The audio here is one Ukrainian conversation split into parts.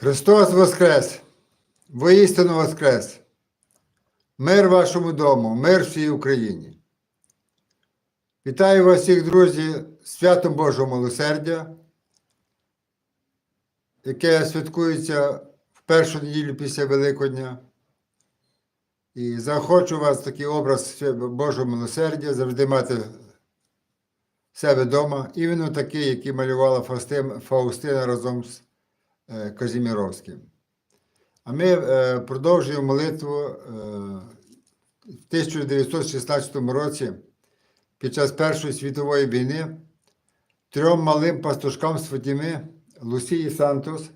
Христос Воскрес! Воістину Воскрес! Мир вашому дому, мир всій Україні. Вітаю вас всіх, друзі, святом Божого милосердя, яке святкується в першу неділю після Великодня. І захочу вас такий образ Божого милосердя завжди мати в себе вдома. Іменно такий, який малювала Фаустина разом з Казіміровським. А ми е, продовжуємо молитву е, в 1916 році під час Першої світової війни трьом малим пастушкам з Фатіми Лусії Сантос,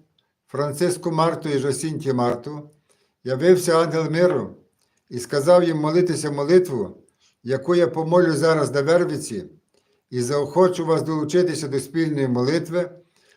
Франциску Марту і Жосінті Марту явився ангел миру і сказав їм молитися молитву, яку я помолю зараз на Вервиці, і заохочу вас долучитися до спільної молитви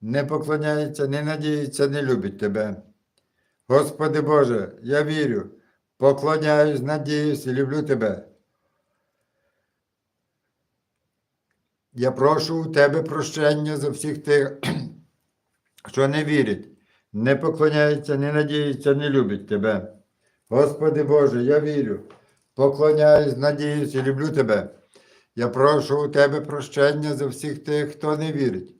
не поклоняється, не надіється, не любить Тебе. Господи Боже, я вірю, поклоняюсь, надіюсь і люблю Тебе. Я прошу у Тебе прощення за всіх тих, що не вірять, не поклоняється, не надіється, не любить Тебе. Господи Боже, я вірю, поклоняюсь, надіюсь і люблю Тебе. Я прошу у Тебе прощення за всіх тих, хто не вірить,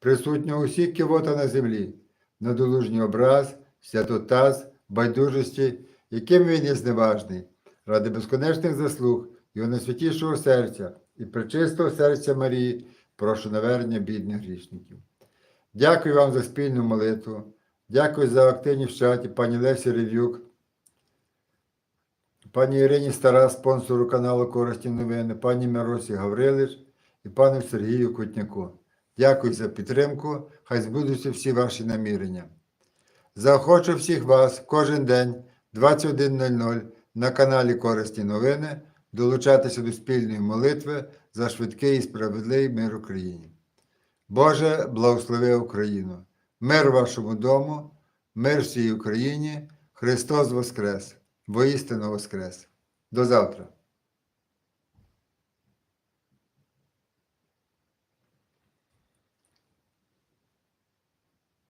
присутнього усіх кивота на землі, надолужній образ, святотаз, байдужості, яким він є зневажний, ради безконечних заслуг Його найсвятішого серця і пречистого серця Марії, прошу навернення бідних грішників. Дякую вам за спільну молитву. Дякую за активність в чаті, пані Лесі Рев'юк, пані Ірині Стара, спонсору каналу Корисні новини, пані Миросі Гаврилиш і пану Сергію Кутняку. Дякую за підтримку. Хай збудуться всі ваші намірення. Заохочу всіх вас кожен день 21.00 на каналі Корисні новини долучатися до спільної молитви за швидкий і справедливий мир Україні. Боже, благослови Україну! Мир вашому дому, мир всій Україні, Христос Воскрес! Воістину Воскрес! До завтра!